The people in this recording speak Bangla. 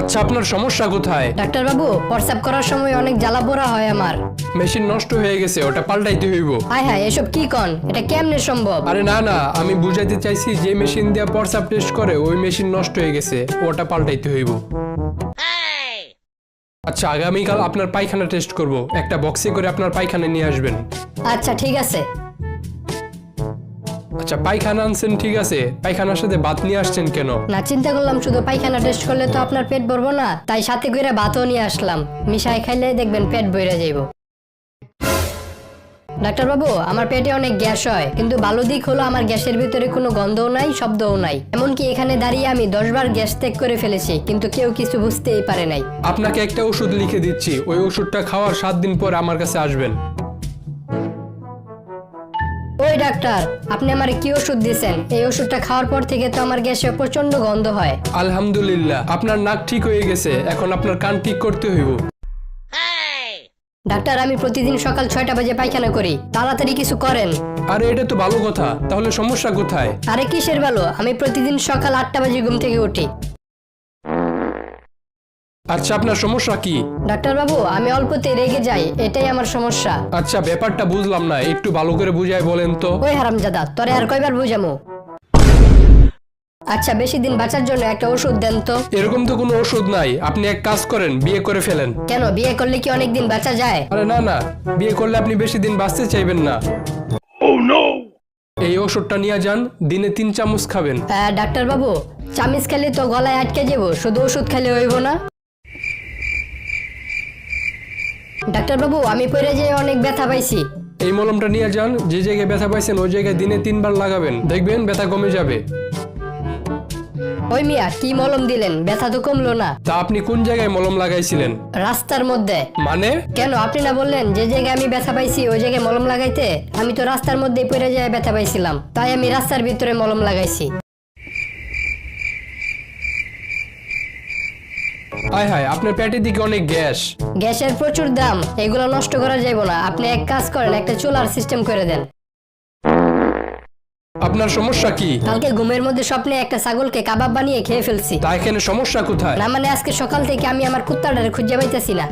আচ্ছা আপনার সমস্যা কোথায়? ডাক্তার বাবু প্রস্রাব করার সময় অনেক জ্বালা পোড়া হয় আমার। মেশিন নষ্ট হয়ে গেছে ওটা পাল্টাইতে হইব। হায় হায় এসব কি কন? এটা কেমনে সম্ভব? আরে না না আমি বুঝাইতে চাইছি যে মেশিন দিয়ে প্রস্রাব টেস্ট করে ওই মেশিন নষ্ট হয়ে গেছে ওটা পাল্টাইতে হইব। আচ্ছা আগামীকাল আপনার পায়খানা টেস্ট করব। একটা বক্সে করে আপনার পায়খানা নিয়ে আসবেন। আচ্ছা ঠিক আছে। আচ্ছা পায়খানা আনছেন ঠিক আছে? পায়খানার সাথে ভাত নিয়ে আসছেন কেন? না চিন্তা করলাম শুধু পায়খানা টেস্ট করলে তো আপনার পেট ভরবো না। তাই সাথে করে ভাতও নিয়ে আসলাম। মিশাই খাইলে দেখবেন পেট বইরা যাইব। ডাক্তার বাবু আমার পেটে অনেক গ্যাস হয়। কিন্তু ভালো দিক হলো আমার গ্যাসের ভিতরে কোনো গন্ধও নাই শব্দও নাই। এমনকি এখানে দাঁড়িয়ে আমি দশবার গ্যাস ত্যাগ করে ফেলেছি কিন্তু কেউ কিছু বুঝতেই পারে নাই। আপনাকে একটা ওষুধ লিখে দিচ্ছি। ওই ওষুধটা খাওয়ার সাত দিন পর আমার কাছে আসবেন। ওই ডাক্তার আপনি আমার কি ওষুধ দিয়েছেন? এই ওষুধটা খাওয়ার পর থেকে তো আমার গ্যাসে প্রচণ্ড গন্ধ হয়। আলহামদুলিল্লাহ আপনার নাক ঠিক হয়ে গেছে এখন আপনার কান ঠিক করতে হইব। ডাক্তার আমি প্রতিদিন সকাল ছয়টা বাজে পায়খানা করি তাড়াতাড়ি কিছু করেন। আরে এটা তো ভালো কথা তাহলে সমস্যা কোথায়? আরে কিসের ভালো? আমি প্রতিদিন সকাল আটটা বাজে ঘুম থেকে উঠি। আচ্ছা আপনার সমস্যা কি? ডাক্তার বাবু আমি অল্পতে রেগে যাই এটাই আমার সমস্যা। আচ্ছা ব্যাপারটা বুঝলাম না একটু ভালো করে বুঝায় বলেন তো। ওই হারামজাদা তোরে আর কয়বার বুঝামু? আচ্ছা বেশি দিন বাঁচার জন্য একটা ওষুধ দেন তো। এরকম তো কোনো ওষুধ নাই আপনি এক কাজ করেন বিয়ে করে ফেলেন। কেন বিয়ে করলে কি অনেক দিন বাঁচা যায়? আরে না না বিয়ে করলে আপনি বেশি দিন বাঁচতে চাইবেন না। এই ওষুধটা নিয়ে যান দিনে তিন চামচ খাবেন। আহ, ডাক্তার বাবু চামিচ খেলে তো গলায় আটকে যাব শুধু ওষুধ খেলে হইব না। ডাক্তার বাবু আমি পড়ে যেয়ে অনেক ব্যথা পাইছি। এই মলমটা নিয়ে যান যে জায়গায় ব্যথা পাইছেন ওই জায়গায় দিনে তিনবার লাগাবেন। দেখবেন ব্যথা কমে যাবে। ওই মিয়া কি মলম দিলেন? ব্যথা তো কমলো না। তা আপনি কোন জায়গায় মলম লাগাইছিলেন? রাস্তার মধ্যে। মানে? কেন? আপনি না বললেন যে জায়গায় আমি ব্যথা পাইছি ওই জায়গায় মলম লাগাইতে? আমি তো রাস্তার মধ্যেই পড়ে যায় ব্যথা পাইছিলাম। তাই আমি রাস্তার ভিতরে মলম লাগাইছি। আয় হায় আপনার পেটের দিকে অনেক গ্যাস। গ্যাসের প্রচুর দাম এগুলো নষ্ট করা যাবে না। আপনি এক কাজ করেন একটা চুলার সিস্টেম করে দেন। আপনার সমস্যা কি? কালকে ঘুমের মধ্যে স্বপ্নে একটা ছাগলকে কাবাব বানিয়ে খেয়ে ফেলছি। তা এখানে সমস্যা কোথায়? না মানে আজকে সকাল থেকে আমি আমার কুত্তাটারে খুঁজে পাইতেছি না।